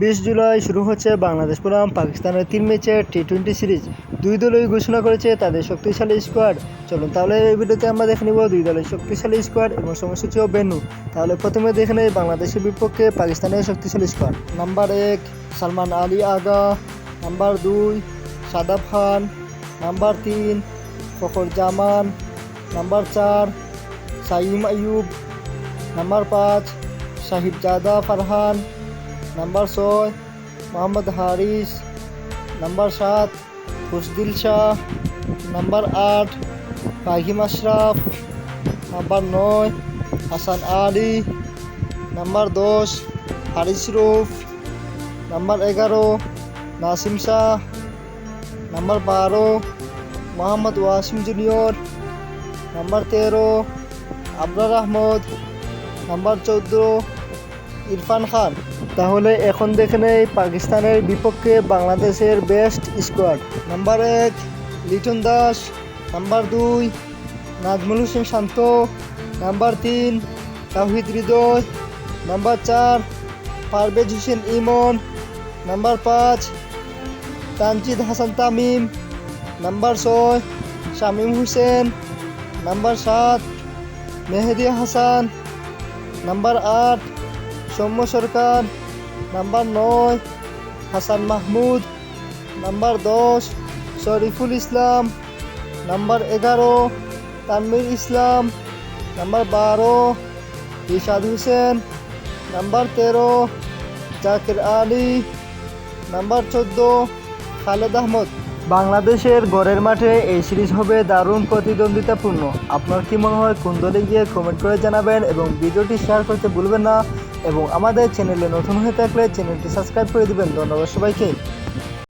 বিশ জুলাই শুরু হচ্ছে বাংলাদেশ বনাম পাকিস্তানের তিন ম্যাচের টি টোয়েন্টি সিরিজ। দুই দলই ঘোষণা করেছে তাদের শক্তিশালী স্কোয়াড চলুন তাহলে এই ভিডিওতে আমরা দেখে নিব দুই দলের শক্তিশালী স্কোয়াড এবং সময়সূচি ও বেনু। তাহলে প্রথমে দেখে নেই বাংলাদেশের বিপক্ষে পাকিস্তানের শক্তিশালী স্কোয়াড নাম্বার এক, সালমান আলী আগা। নাম্বার দুই, সাদাব খান। নাম্বার তিন, ফখর জামান। নাম্বার চার, সাইম আইয়ুব। নাম্বার পাঁচ সাহিব জাদা ফারহান। নাম্বার ছয় মোহাম্মদ হারিস নাম্বার সাত খুশদিল শাহ নাম্বার আট ফাহিম আশরাফ নাম্বার নয় হাসান আলী নাম্বার দশ হারিস রুফ নাম্বার এগারো নাসিম শাহ নাম্বার বারো মোহাম্মদ ওয়াসিম জুনিয়র নাম্বার তেরো আবরার আহমদ নাম্বার চৌদ্দ ইরফান খান তাহলে এখন দেখে নেই পাকিস্তানের বিপক্ষে বাংলাদেশের বেস্ট স্কোয়াড নাম্বার এক, লিটন দাস। নাম্বার দুই, নাজমুল হোসেন শান্ত। নাম্বার তিন তাহিদ হৃদয়। নাম্বার চার, পারভেজ হোসেন ইমন। নাম্বার পাঁচ, তানজিদ হাসান তামিম। নাম্বার ছয়, শামীম হোসেন। নাম্বার সাত, মেহেদি হাসান। নাম্বার আট, সৌম্য সরকার। নাম্বার নয় হাসান মাহমুদ নাম্বার দশ শরীফুল ইসলাম নাম্বার এগারো তানমির ইসলাম নাম্বার বারো ইশাদ হোসেন নাম্বার তেরো জাকির আলী নাম্বার চোদ্দ খালেদ আহমদ বাংলাদেশের গড়ের মাঠে এই সিরিজ হবে দারুণ প্রতিদ্বন্দ্বিতাপূর্ণ। আপনার কি মনে হয় কোন দলে গিয়ে কমেন্ট করে জানাবেন এবং ভিডিওটি শেয়ার করতে ভুলবেন না। এবং আমাদের চ্যানেলে নতুন হয়ে থাকলে চ্যানেলটি সাবস্ক্রাইব করে দেবেন। ধন্যবাদ সবাইকে।